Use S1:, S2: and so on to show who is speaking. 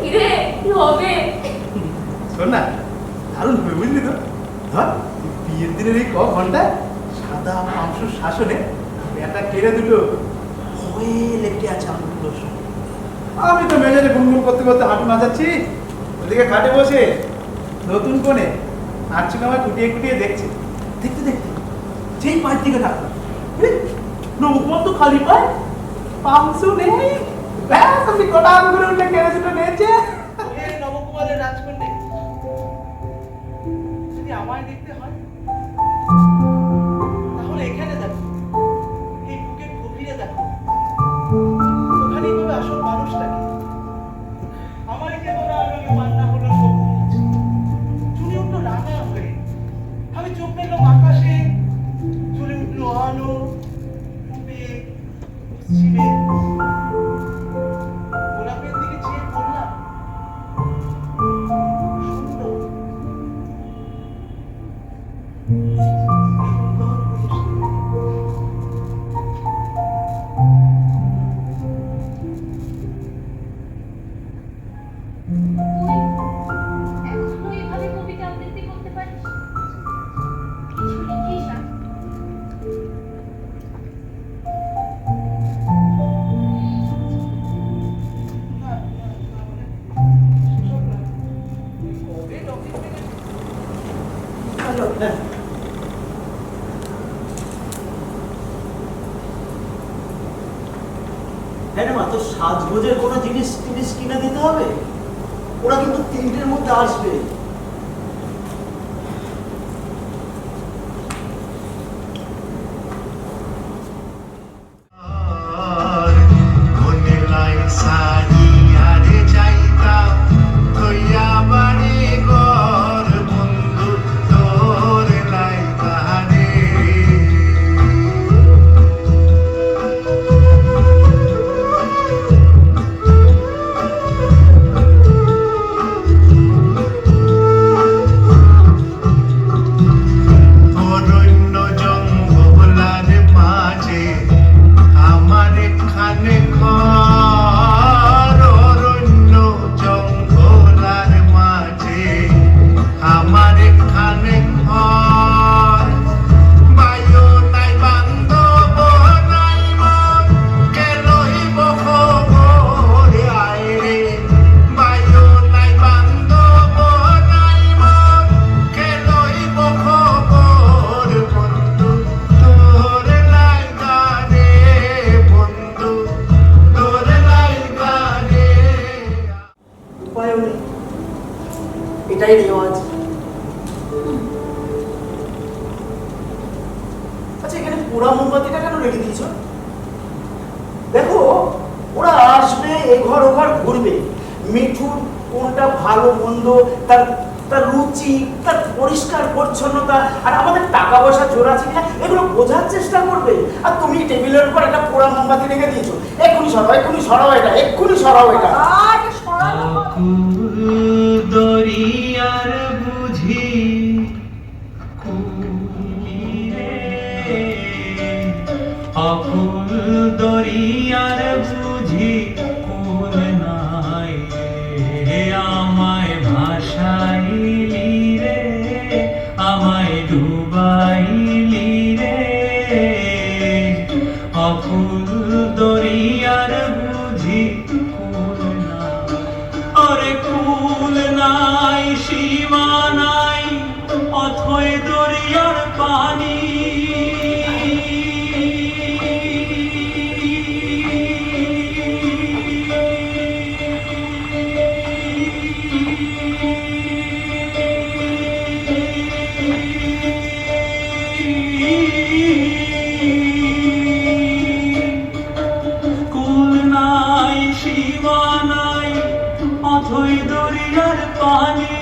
S1: কিরে কি হবে
S2: শোন না দারুণ হবে বুঝলি তো ধর বিয়ের দিনের এই ক ঘন্টা সাদা মাংস শাসনে বেটা কেড়ে দুটো হয়ে আছে সঙ্গে। আমি তো মেজাজে গুনগুন করতে করতে হাঁটু নাচাচ্ছি। ওদিকে খাটে বসে নতুন কোণে নাচছে আমার কুটিয়ে কুটিয়ে দেখছে। দেখতে দেখতে যেই পায়ের দিকে থাকল নৌকো তো খালি পায় পাংশ নেই। ব্যাস আমি কটা আঙ্গুরে উঠে কেড়ে দুটো নিয়েছে। বুকের গভীরে দেখো
S3: তো সাজগোজের কোনো জিনিস টিনিস কিনে দিতে হবে? ওরা কিন্তু তিনটের মধ্যে আসবে। উপায়ও নেই। এটাই রেওয়াজ। আচ্ছা এখানে পোড়া মোমবাতিটা কেন রেখে দিয়েছ? দেখো, ওরা আসবে, এ ঘর ও ঘর ঘুরবে। মিঠুর কোনটা ভালো, মন্দ, তার তার রুচি, তার পরিষ্কার পরিচ্ছন্নতা, আর আমাদের টাকা পয়সা জোর আছে কিনা, এগুলো বোঝার চেষ্টা করবে। আর তুমি টেবিলের উপর একটা পোড়া মোমবাতি রেখে দিয়েছ। এক্ষুনি সরাও এক্ষুনি সরাও এটা, এক্ষুনি সরাও এটা।
S1: সরানো
S4: দরিয়ার বুঝি কুমিরে। দরিয়ার বুঝি পানি। কুল নাই সীমা নাই অথই দরিয়ার পানি।